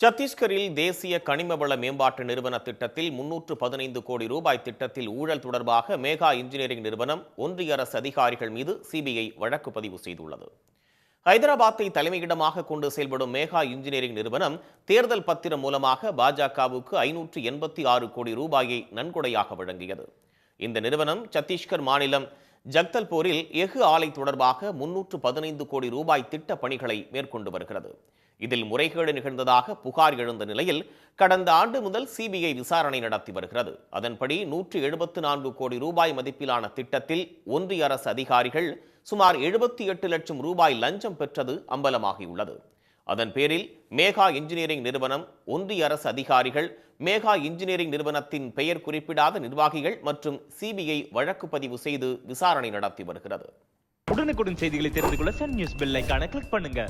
சத்தீஸ்கரில் தேசிய கனிம வள மேம்பாட்டு நிறுவன திட்டத்தில் முன்னூற்று பதினைந்து கோடி ரூபாய் திட்டத்தில் ஊழல் தொடர்பாக மேகா இன்ஜினியரிங் நிறுவனம் ஒன்றிய அரசு அதிகாரிகள் மீது சிபிஐ வழக்கு பதிவு செய்துள்ளது. ஹைதராபாத்தை தலைமையிடமாக கொண்டு செயல்படும் மேகா இன்ஜினியரிங் நிறுவனம் தேர்தல் பத்திரம் மூலமாக பாஜகவுக்கு ஐநூற்று எண்பத்தி ஆறு கோடி ரூபாயை நன்கொடையாக வழங்கியது. இந்த நிறுவனம் சத்தீஸ்கர் மாநிலம் ஜக்தல்பூரில் எஃகு ஆலை தொடர்பாக முன்னூற்று பதினைந்து கோடி ரூபாய் திட்ட பணிகளை மேற்கொண்டு வருகிறது. இதில் முறைகேடு நிகழ்ந்ததாக புகார் எழுந்த நிலையில் கடந்த ஆண்டு முதல் சிபிஐ விசாரணை நடத்தி வருகிறது. அதன்படி நூற்று எழுபத்து நான்கு கோடி ரூபாய் மதிப்பிலான திட்டத்தில் ஒன்றிய அரசு அதிகாரிகள் சுமார் எழுபத்தி எட்டு லட்சம் ரூபாய் லஞ்சம் பெற்றது அம்பலமாகியுள்ளது. அதன் பேரில் மேகா இன்ஜினியரிங் நிறுவனம் ஒன்றிய அரசு அதிகாரிகள் மேகா இன்ஜினியரிங் நிறுவனத்தின் பெயர் குறிப்பிடாத நிர்வாகிகள் மற்றும் சிபிஐ வழக்கு பதிவு செய்து விசாரணை நடத்தி வருகிறது. உடனுக்குடன் செய்திகளை தெரிந்து கொள்ள சன் நியூஸ் பெல் கிளிக் பண்ணுங்க.